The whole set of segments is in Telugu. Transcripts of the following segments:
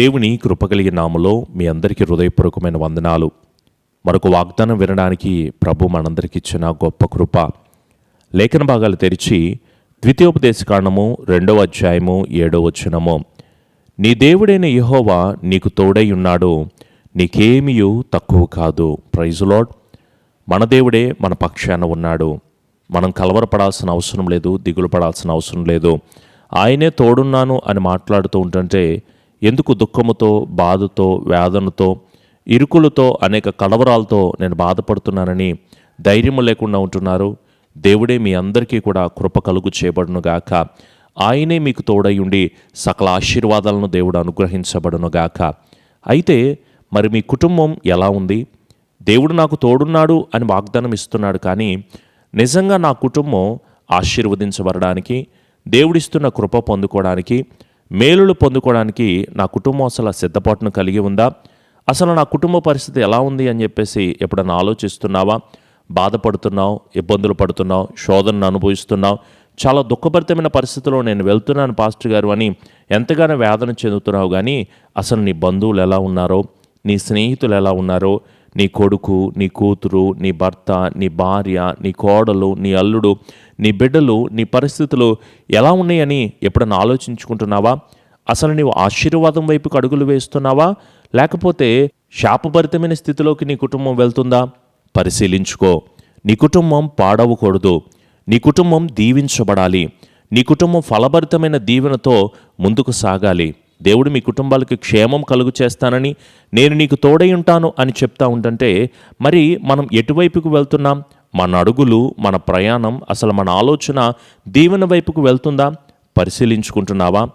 దేవుని కృపగలిగిన నామలో మీ అందరికీ హృదయపూర్వకమైన వందనాలు. మరొక వాగ్దానం వినడానికి ప్రభు మనందరికి ఇచ్చిన గొప్ప కృప. లేఖన భాగాలు తెరిచి ద్వితీయోపదేశ కాండము రెండవ అధ్యాయము ఏడవ వచనము. నీ దేవుడైన యహోవా నీకు తోడై ఉన్నాడు నీకేమియు తక్కువ కాదు. ప్రైజ్ మన దేవుడే మన పక్షాన ఉన్నాడు. మనం కలవరపడాల్సిన అవసరం లేదు దిగులు పడాల్సిన అవసరం లేదు. ఆయనే తోడున్నాను అని మాట్లాడుతూ ఉంటుంటే ఎందుకు దుఃఖముతో బాధతో వేదనతో ఇరుకులతో అనేక కలవరాలతో నేను బాధపడుతున్నానని ధైర్యము లేకుండా ఉంటున్నారు? దేవుడే మీ అందరికీ కూడా కృప కలుగు చేయబడునుగాక ఆయనే మీకు తోడై ఉండి సకల ఆశీర్వాదాలను దేవుడు అనుగ్రహించబడును గాక. అయితే మరి మీ కుటుంబం ఎలా ఉంది? దేవుడు నాకు తోడున్నాడు అని వాగ్దానం ఇస్తున్నాడు కానీ నిజంగా నా కుటుంబం ఆశీర్వదించబడడానికి దేవుడిస్తున్న కృప పొందుకోవడానికి మేలులు పొందుకోవడానికి నా కుటుంబం అసలు సిద్ధపాటును కలిగి ఉందా? అసలు నా కుటుంబ పరిస్థితి ఎలా ఉంది అని చెప్పేసి ఎప్పుడన్నా ఆలోచిస్తున్నావా? బాధపడుతున్నావు ఇబ్బందులు పడుతున్నావు శోధనను అనుభవిస్తున్నావు. చాలా దుఃఖభరితమైన పరిస్థితిలో నేను వెళ్తున్నాను పాస్టర్ గారు అని ఎంతగానో వేదన చెందుతున్నావు కానీ అసలు నీ బంధువులు ఎలా ఉన్నారో నీ స్నేహితులు ఎలా ఉన్నారో నీ కొడుకు నీ కూతురు నీ భర్త నీ భార్య నీ కోడలు నీ అల్లుడు నీ బిడ్డలు నీ పరిస్థితులు ఎలా ఉన్నాయని ఎప్పుడన్నా ఆలోచించుకుంటున్నావా? అసలు నీవు ఆశీర్వాదం వైపుకు అడుగులు వేస్తున్నావా? లేకపోతే శాపభరితమైన స్థితిలోకి నీ కుటుంబం వెళ్తుందా? పరిశీలించుకో. నీ కుటుంబం పాడవకూడదు. నీ కుటుంబం దీవించబడాలి. నీ కుటుంబం ఫలభరితమైన దీవెనతో ముందుకు సాగాలి. దేవుడు మీ కుటుంబాలకు క్షేమం కలుగు చేస్తానని నేను నీకు తోడై ఉంటాను అని చెప్తా ఉంటుంటే మరి మనం ఎటువైపుకు వెళ్తున్నాం? మన అడుగులు మన ప్రయాణం అసలు మన ఆలోచన దీవెన వైపుకు వెళ్తుందా? పరిశీలించుకుంటున్నావా?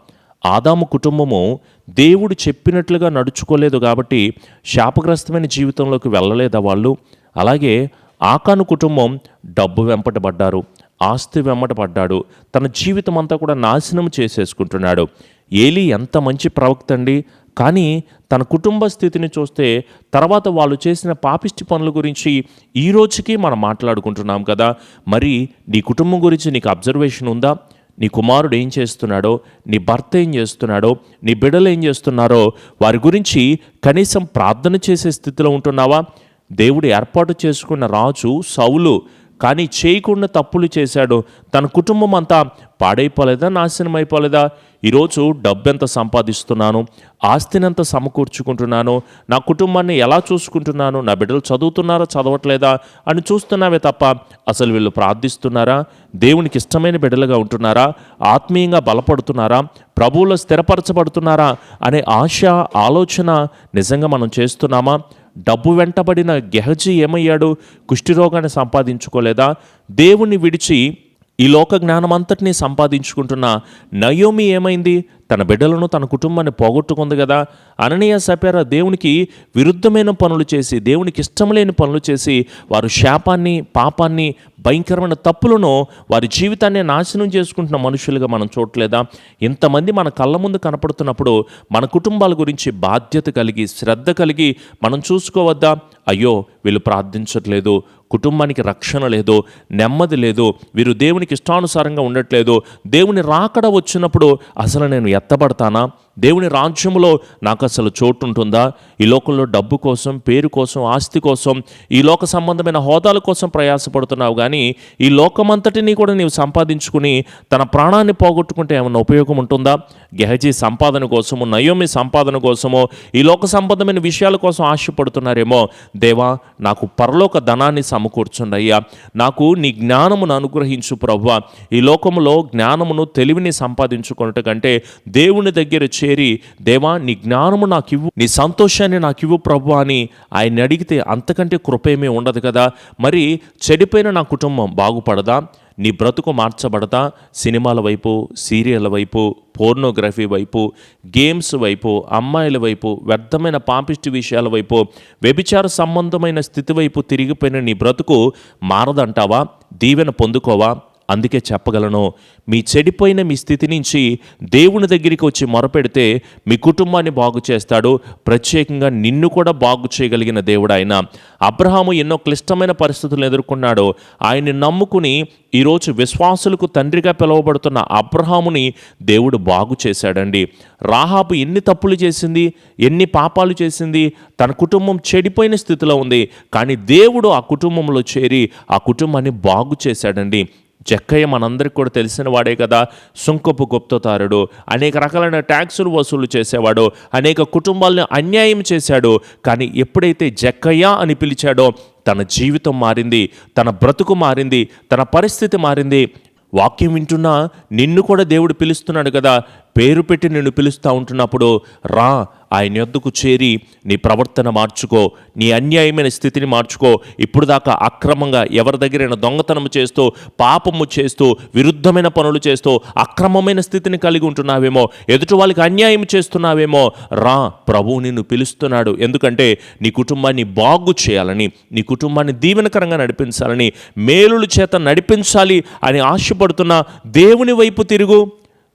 ఆదాము కుటుంబము దేవుడు చెప్పినట్లుగా నడుచుకోలేదు కాబట్టి శాపగ్రస్తమైన జీవితంలోకి వెళ్ళలేదా వాళ్ళు? అలాగే ఆకాను కుటుంబం డబ్బు వెంపటబడ్డారు ఆస్తి వెంబట పడ్డాడు తన జీవితం అంతా కూడా నాశనం చేసేసుకుంటున్నాడు. ఏలి ఎంత మంచి ప్రవక్త అండి. కానీ తన కుటుంబ స్థితిని చూస్తే తర్వాత వాళ్ళు చేసిన పాపిష్టి పనుల గురించి ఈ రోజుకి మనం మాట్లాడుకుంటున్నాం కదా. మరి నీ కుటుంబం గురించి నీకు అబ్జర్వేషన్ ఉందా? నీ కుమారుడు ఏం చేస్తున్నాడో? నీ భర్త ఏం చేస్తున్నాడో? నీ బిడ్డలు ఏం చేస్తున్నారో? వారి గురించి కనీసం ప్రార్థన చేసే స్థితిలో ఉంటున్నావా? దేవుడు ఏర్పాటు చేసుకున్న రాజు సౌలు కానీ చేయకుండా తప్పులు చేశాడు. తన కుటుంబం అంతా పాడైపోలేదా నాశనం అయిపోలేదా? ఈరోజు డబ్బెంత సంపాదిస్తున్నాను ఆస్తినంత సమకూర్చుకుంటున్నాను నా కుటుంబాన్ని ఎలా చూసుకుంటున్నాను నా బిడ్డలు చదువుతున్నారా చదవట్లేదా అని చూస్తున్నావే తప్ప అసలు వీళ్ళు ప్రార్థిస్తున్నారా? దేవునికి ఇష్టమైన బిడ్డలుగా ఉంటున్నారా? ఆత్మీయంగా బలపడుతున్నారా? ప్రభువులో స్థిరపరచబడుతున్నారా? అనే ఆశ ఆలోచన నిజంగా మనం చేస్తున్నామా? డబ్బు వెంటబడిన గెహజీ ఏమయ్యాడు? కుష్ఠిరోగాన్ని సంపాదించుకోలేదా? దేవుణ్ణి విడిచి ఈ లోక జ్ఞానమంతటినీ సంపాదించుకుంటున్న నయోమి ఏమైంది? తన బిడ్డలను తన కుటుంబాన్ని పోగొట్టుకుంది కదా? అననీయ సపేర దేవునికి విరుద్ధమైన పనులు చేసి దేవునికి ఇష్టం లేని పనులు చేసి వారు శాపాన్ని పాపాన్ని భయంకరమైన తప్పులను వారి జీవితాన్ని నాశనం చేసుకుంటున్న మనుషులుగా మనం చూడలేదా ఇంతమంది మన కళ్ళ ముందు కనపడుతున్నప్పుడు మన కుటుంబాల గురించి బాధ్యత కలిగి శ్రద్ధ కలిగి మనం చూసుకోవద్దా? అయ్యో వీళ్ళు ప్రార్థించట్లేదు కుటుంబానికి రక్షణ లేదు నెమ్మది లేదు వీరు దేవునికి ఇష్టానుసారంగా ఉండట్లేదు దేవుని రాకడ వచ్చినప్పుడు అసలు నేను ఎత్తబడతానా? దేవుని రాజ్యంలో నాకు అసలు చోటు ఉంటుందా ఈ లోకంలో డబ్బు కోసం పేరు కోసం ఆస్తి కోసం ఈ లోక సంబంధమైన హోదాల కోసం ప్రయాసపడుతున్నావు కానీ ఈ లోకమంతటినీ కూడా నీవు సంపాదించుకుని తన ప్రాణాన్ని పోగొట్టుకుంటే ఏమైనా ఉపయోగం ఉంటుందా? గెహజీ సంపాదన కోసము నయోమి సంపాదన కోసమో ఈ లోక సంబంధమైన విషయాల కోసం ఆశపడుతున్నారేమో. దేవా నాకు పరలోక ధనాన్ని సమకూర్చుండయ్యా నాకు నీ జ్ఞానమును అనుగ్రహించు ప్రభువా. ఈ లోకములో జ్ఞానమును తెలివిని సంపాదించుకున్నట్టు కంటే దేవుని దగ్గర చేరి దేవా నీ జ్ఞానము నాకు ఇవ్వు నీ సంతోషాన్ని నాకు ఇవ్వు ప్రభు అని ఆయన అడిగితే అంతకంటే కృపేమీ ఉండదు కదా. మరి చెడిపోయిన నా కుటుంబం బాగుపడదా? నీ బ్రతుకు మార్చబడతా సినిమాల వైపు సీరియళ్ళ వైపు పోర్నోగ్రఫీ వైపు గేమ్స్ వైపు అమ్మాయిల వైపు వ్యర్థమైన పాపిష్టి విషయాల వైపు వ్యభిచార సంబంధమైన స్థితి వైపు తిరిగిపోయిన నీ బ్రతుకు మారదంటావా? దీవెన పొందుకోవా? అందుకే చెప్పగలను మీ చెడిపోయిన మీ స్థితి నుంచి దేవుని దగ్గరికి వచ్చి మొరపెడితే మీ కుటుంబాన్ని బాగు చేస్తాడు. ప్రత్యేకంగా నిన్ను కూడా బాగు చేయగలిగిన దేవుడు ఆయన. అబ్రహాము ఎన్నో క్లిష్టమైన పరిస్థితులను ఎదుర్కొన్నాడు. ఆయన్ని నమ్ముకుని ఈరోజు విశ్వాసులకు తండ్రిగా పిలువబడుతున్న అబ్రహాముని దేవుడు బాగు చేశాడండి. రాహాబు ఎన్ని తప్పులు చేసింది ఎన్ని పాపాలు చేసింది తన కుటుంబం చెడిపోయిన స్థితిలో ఉంది. కానీ దేవుడు ఆ కుటుంబంలో చేరి ఆ కుటుంబాన్ని బాగు చేశాడండి. జక్కయ్య మనందరికి కూడా తెలిసిన వాడే కదా సుంకపు గుప్తతారుడు. అనేక రకాలైన ట్యాక్సులు వసూలు చేసేవాడు అనేక కుటుంబాలను అన్యాయం చేశాడు. కానీ ఎప్పుడైతే జక్కయ్య అని పిలిచాడో తన జీవితం మారింది తన బ్రతుకు మారింది తన పరిస్థితి మారింది. వాక్యం వింటున్నా నిన్ను కూడా దేవుడు పిలుస్తున్నాడు కదా పేరు పెట్టి నిన్ను పిలుస్తూ ఉంటున్నప్పుడు రా ఆయన యొద్దకు చేరి నీ ప్రవర్తన మార్చుకో నీ అన్యాయమైన స్థితిని మార్చుకో. ఇప్పుడు దాకా అక్రమంగా ఎవరి దగ్గరైనా దొంగతనం చేస్తూ పాపము చేస్తూ విరుద్ధమైన పనులు చేస్తూ అక్రమమైన స్థితిని కలిగి ఉంటున్నావేమో ఎదుటి వాళ్ళకి అన్యాయం చేస్తున్నావేమో రా ప్రభువు నిన్ను పిలుస్తున్నాడు. ఎందుకంటే నీ కుటుంబాన్ని బాగు చేయాలని నీ కుటుంబాన్ని దీవెనకరంగా నడిపించాలని మేలుల చేత నడిపించాలి అని ఆశపడుతున్న దేవుని వైపు తిరుగు.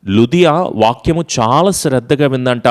లుదియా వాక్యము చాలా శ్రద్ధగా విందంట.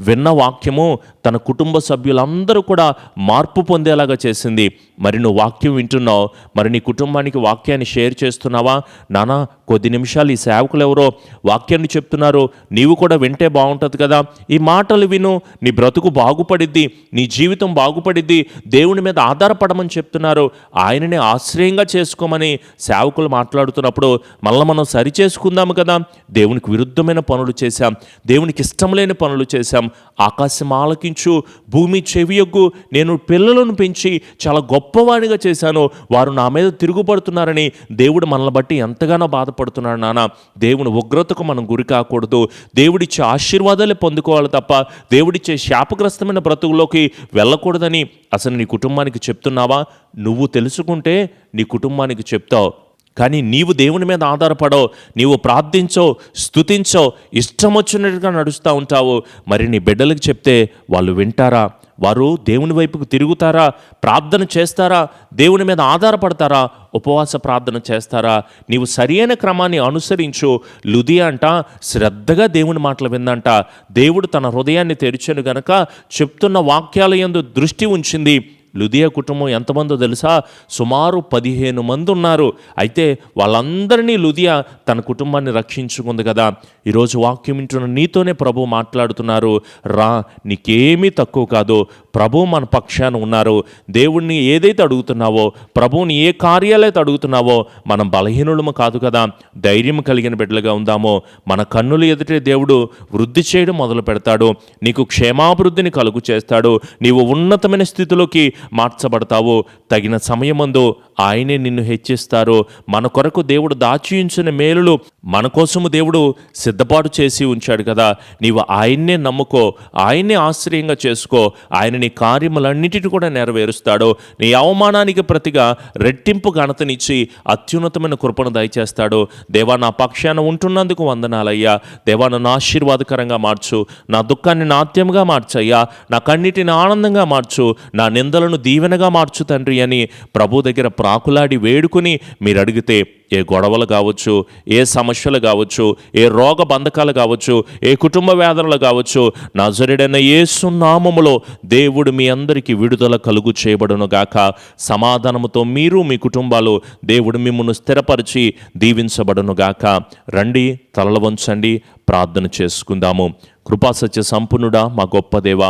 విన్న వాక్యము తన కుటుంబ సభ్యులందరూ కూడా మార్పు పొందేలాగా చేసింది. మరి నువ్వు వాక్యం వింటున్నావు. మరి నీ కుటుంబానికి వాక్యాన్ని షేర్ చేస్తున్నావా? నానా కొద్ది నిమిషాలు ఈ సేవకులు ఎవరో వాక్యాన్ని చెప్తున్నారు. నీవు కూడా వింటే బాగుంటుంది కదా. ఈ మాటలు విను. నీ బ్రతుకు బాగుపడిద్ది. నీ జీవితం బాగుపడిద్ది. దేవుని మీద ఆధారపడమని చెప్తున్నారు. ఆయననే ఆశ్రయంగా చేసుకోమని సేవకులు మాట్లాడుతున్నప్పుడు మళ్ళీ మనం సరి చేసుకుందాము కదా. దేవునికి విరుద్ధమైన పనులు చేశాం. దేవునికి ఇష్టం లేని పనులు చేశాం. ఆకాశం ఆలకించు భూమి చెవియొగ్గు. నేను పిల్లలను పెంచి చాలా గొప్పవాడిగా చేశాను. వారు నా మీద తిరుగుపడుతున్నారని దేవుడు మనల్ని బట్టి ఎంతగానో బాధపడుతున్నాడు నాన్న దేవుని ఉగ్రతకు మనం గురి కాకూడదు. దేవుడిచ్చే ఆశీర్వాదాలే పొందుకోవాలి తప్ప దేవుడిచ్చే శాపగ్రస్తమైన బ్రతుకులోకి వెళ్ళకూడదని అసలు నీ కుటుంబానికి చెప్తున్నావా? నువ్వు తెలుసుకుంటే నీ కుటుంబానికి చెప్తావు. కానీ నీవు దేవుని మీద ఆధారపడో నీవు ప్రార్థించో స్థుతించో ఇష్టం వచ్చినట్టుగా నడుస్తూ ఉంటావు. మరి నీ బిడ్డలకు చెప్తే వాళ్ళు వింటారా? వారు దేవుని వైపుకు తిరుగుతారా? ప్రార్థన చేస్తారా? దేవుని మీద ఆధారపడతారా? ఉపవాస ప్రార్థన చేస్తారా? నీవు సరియైన క్రమాన్ని అనుసరించు. లుదియా అంట శ్రద్ధగా దేవుని మాటలు విందంట. దేవుడు తన హృదయాన్ని తెరిచాను గనక చెప్తున్న వాక్యాలయందు దృష్టి ఉంచింది. లుదియా కుటుంబం ఎంతమందో తెలుసా? సుమారు పదిహేను మంది ఉన్నారు అయితే వాళ్ళందరినీ లుదియా తన కుటుంబాన్ని రక్షించుకుంది కదా. ఈరోజు వాక్యం వింటున్న నీతోనే ప్రభు మాట్లాడుతున్నారు. రా నీకేమీ తక్కువ కాదు. ప్రభు మన పక్షాన ఉన్నారు. దేవుణ్ణి ఏదైతే అడుగుతున్నావో ప్రభువుని ఏ కార్యాలైతే అడుగుతున్నావో మనం బలహీనులము కాదు కదా. ధైర్యం కలిగిన బిడ్డలుగా ఉందామో. మన కన్నులు ఎదుటే దేవుడు వృద్ధి చేయడం మొదలు పెడతాడు. నీకు క్షేమాభివృద్ధిని కలుగు చేస్తాడు. నీవు ఉన్నతమైన స్థితిలోకి మార్చబడతావు. తగిన సమయమందు ఆయనే నిన్ను హెచ్చిస్తారు. మన కొరకు దేవుడు దాచి మేలులు మన కోసము దేవుడు సిద్ధపాటు చేసి ఉంచాడు కదా. నీవు ఆయన్నే నమ్ముకో. ఆయన్నే ఆశ్రయంగా చేసుకో. ఆయన నీ కార్యములన్నిటిని కూడా నెరవేరుస్తాడు నీ అవమానానికి ప్రతిగా రెట్టింపు ఘనతనిచ్చి అత్యున్నతమైన కృపను దయచేస్తాడో దేవా నా పక్షాన ఉంటున్నందుకు వందనాలయ్యా. దేవా నన్ను ఆశీర్వాదకరంగా మార్చు. నా దుఃఖాన్ని నాట్యంగా మార్చయ్యా. నా కన్నిటిని ఆనందంగా మార్చు. నా నిందలను దీవెనగా మార్చు తండ్రి అని ప్రభు దగ్గర ప్రాకులాడి వేడుకుని మీరు అడిగితే ఏ గొడవలు కావచ్చు ఏ సమస్యలు కావచ్చు ఏ రోగ బంధకాలు కావచ్చు ఏ కుటుంబ వేదనలు కావచ్చు నజరుడైన ఏసునామములో దేవుడు మీ అందరికీ విడుదల కలుగు చేయబడును గాక. సమాధానముతో మీరు మీ కుటుంబాలు దేవుడు మిమ్మల్ని స్థిరపరిచి దీవించబడును గాక. రండి తలలు వంచండి ప్రార్థన చేసుకుందాము. కృపాసత్య సంపన్నుడా మా గొప్ప దేవ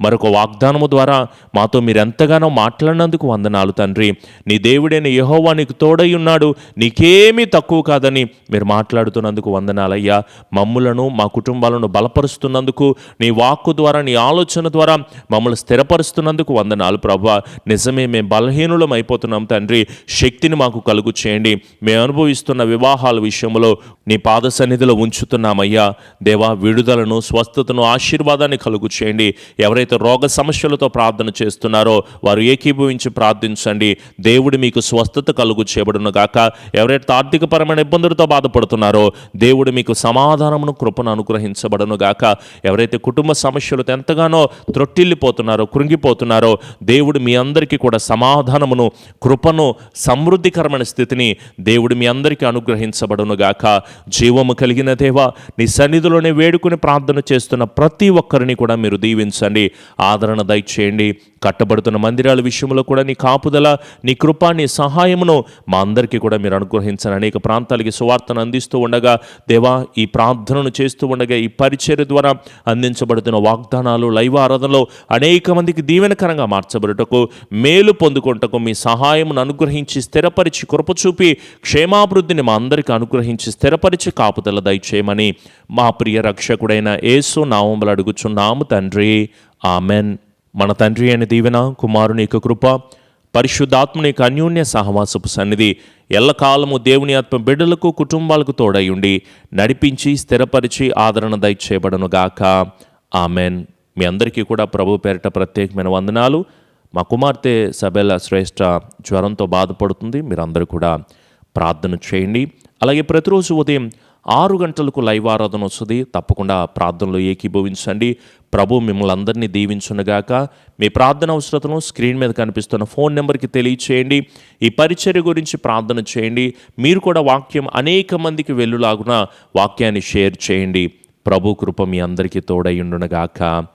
మరొక వాగ్దానము ద్వారా మాతో మీరెంతగానో మాట్లాడినందుకు వందనాలు తండ్రి. నీ దేవుడైన యహోవా నీకు తోడై ఉన్నాడు. నీకేమీ తక్కువ కాదని మీరు మాట్లాడుతున్నందుకు వందనాలయ్యా. మమ్ములను మా కుటుంబాలను బలపరుస్తున్నందుకు నీ వాక్కు ద్వారా నీ ఆలోచన ద్వారా మమ్మల్ని స్థిరపరుస్తున్నందుకు వందనాలు ప్రభా. నిజమే మేము బలహీనులం అయిపోతున్నాం తండ్రి. శక్తిని మాకు కలుగు చేయండి. మేము అనుభవిస్తున్న వివాహాల విషయంలో నీ పాద సన్నిధిలో ఉంచుతున్నామయ్యా. దేవా విడుదలను స్వస్థతను ఆశీర్వాదాన్ని కలుగు చేయండి. ఎవరైతే ఎవరైతే రోగ సమస్యలతో ప్రార్థన చేస్తున్నారో వారు ఏకీభవించి ప్రార్థించండి. దేవుడు మీకు స్వస్థత కలుగు చేయబడును గాక. ఎవరైతే ఆర్థికపరమైన ఇబ్బందులతో బాధపడుతున్నారో దేవుడు మీకు సమాధానమును కృపను అనుగ్రహించబడను గాక. ఎవరైతే కుటుంబ సమస్యలతో ఎంతగానో త్రొట్టిల్లిపోతున్నారో కృంగిపోతున్నారో దేవుడు మీ అందరికీ కూడా సమాధానమును కృపను సమృద్ధికరమైన స్థితిని దేవుడు మీ అందరికీ అనుగ్రహించబడును గాక. జీవము కలిగిన దేవ నీ సన్నిధిలోనే వేడుకుని ప్రార్థన చేస్తున్న ప్రతి ఒక్కరిని కూడా మీరు దీవించండి. ఆదరణ దయచేయండి. కట్టబడుతున్న మందిరాల విషయంలో కూడా నీ కాపుదల నీ కృప నీ సహాయమును మా అందరికీ కూడా మీరు అనుగ్రహించని అనేక ప్రాంతాలకి సువార్తను అందిస్తూ ఉండగా దేవా ఈ ప్రార్థనను చేస్తూ ఉండగా ఈ పరిచర్య ద్వారా అందించబడుతున్న వాగ్దానాలు లైవ్ ఆరాధనలో అనేక మందికి దీవెనకరంగా మార్చబడుటకు మేలు పొందుకుంటకు మీ సహాయమును అనుగ్రహించి స్థిరపరిచి కృప చూపి క్షేమాభివృద్ధిని మా అందరికీ అనుగ్రహించి స్థిరపరిచి కాపుదల దయచేయమని మా ప్రియ రక్షకుడైన ఏసు నామంబలు అడుగుచున్నాము తండ్రి. ఆమెన్. మన తండ్రి అయిన దీవెన కుమారుని యొక్క కృప పరిశుద్ధాత్మని యొక్క అన్యోన్య సహవాసపు సన్నిధి ఎల్లకాలము దేవుని ఆత్మ బిడ్డలకు కుటుంబాలకు తోడయుండి నడిపించి స్థిరపరిచి ఆదరణ దయచేయబడనుగాక ఆమెన్. మీ అందరికీ కూడా ప్రభు పేరిట ప్రత్యేకమైన వందనాలు. మా కుమార్తె సబెల శ్రేష్ఠ జ్వరంతో బాధపడుతుంది. మీరందరూ కూడా ప్రార్థన చేయండి. అలాగే ప్రతిరోజు ఉదయం ఆరు గంటలకు లైవ్ ఆరాధన వస్తుంది. తప్పకుండా ప్రార్థనలో ఏకీభవించండి. ప్రభు మిమ్మల్ని అందరినీ దీవించునుగాక. మీ ప్రార్థన అవసరతను స్క్రీన్ మీద కనిపిస్తున్న ఫోన్ నెంబర్కి తెలియచేయండి. ఈ పరిచర్య గురించి ప్రార్థన చేయండి. మీరు కూడా వాక్యం అనేక మందికి వెళ్ళులాగున వాక్యాన్ని షేర్ చేయండి. ప్రభు కృప మీ అందరికీ తోడై ఉండునుగాక.